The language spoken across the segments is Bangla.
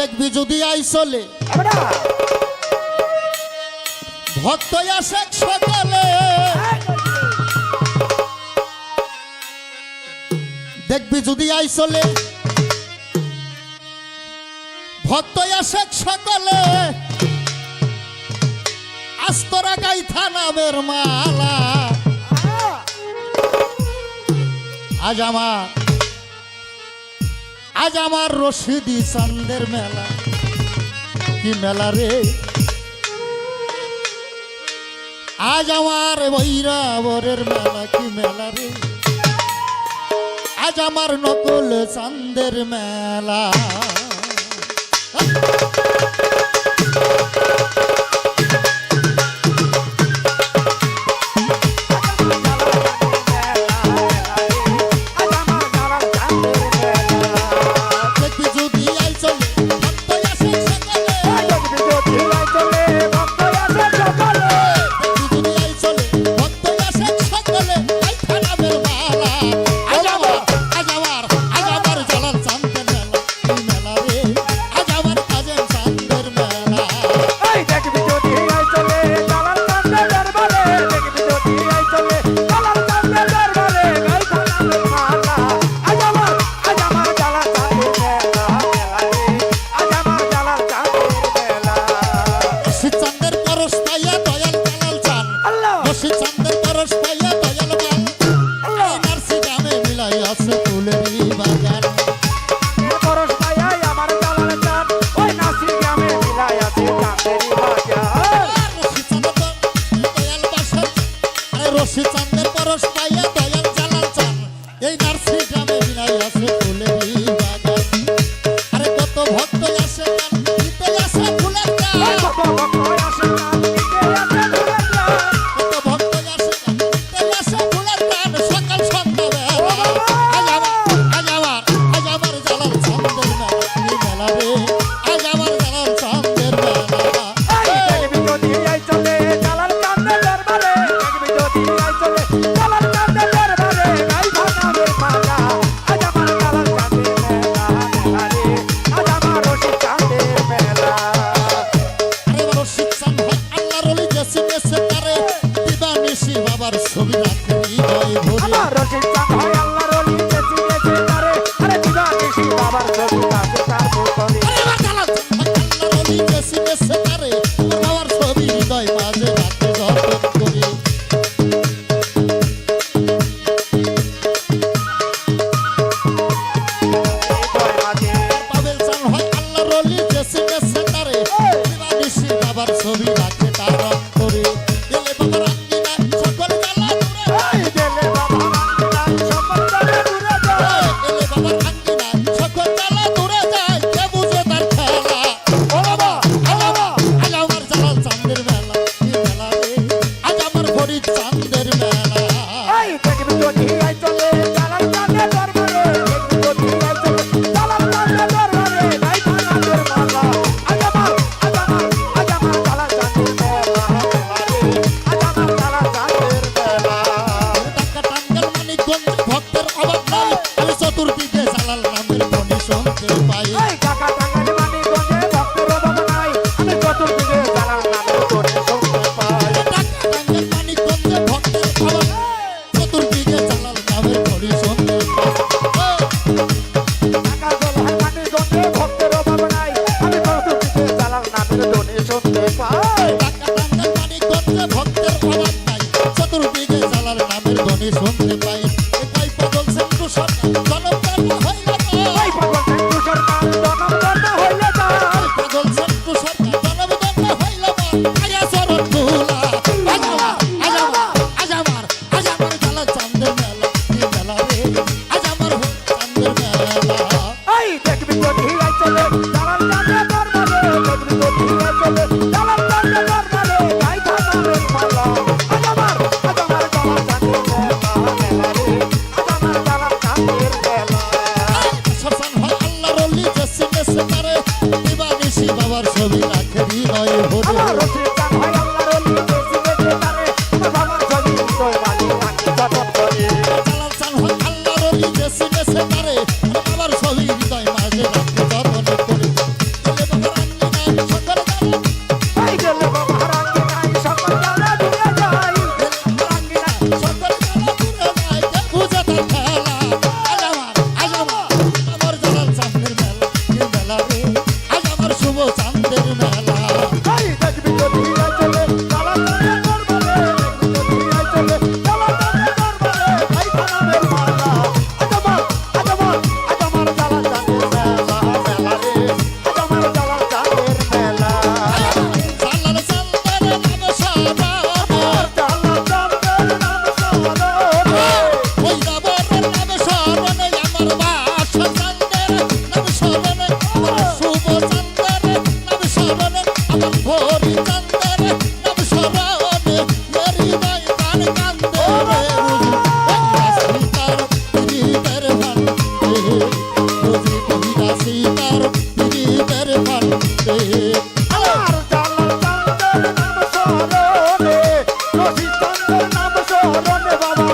দেখবি যদি আই চলে। ভক্ত আসে সকালে। দেখবি যদি আই চলে। ভক্ত আসে সকালে। আস্তরা গাই থানাবের মালা আজ আমার আজ আমার রশিদি চান্দের মেলা। কি মেলা রে? আজ আমার বৈরাবরের মেলা, কি মেলা রে? আজ আমার নকল চান্দের মেলা। আমার ছবি রাখি জয় আমার নাম স্মরণে বাবা।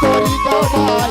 તોરી ગોડા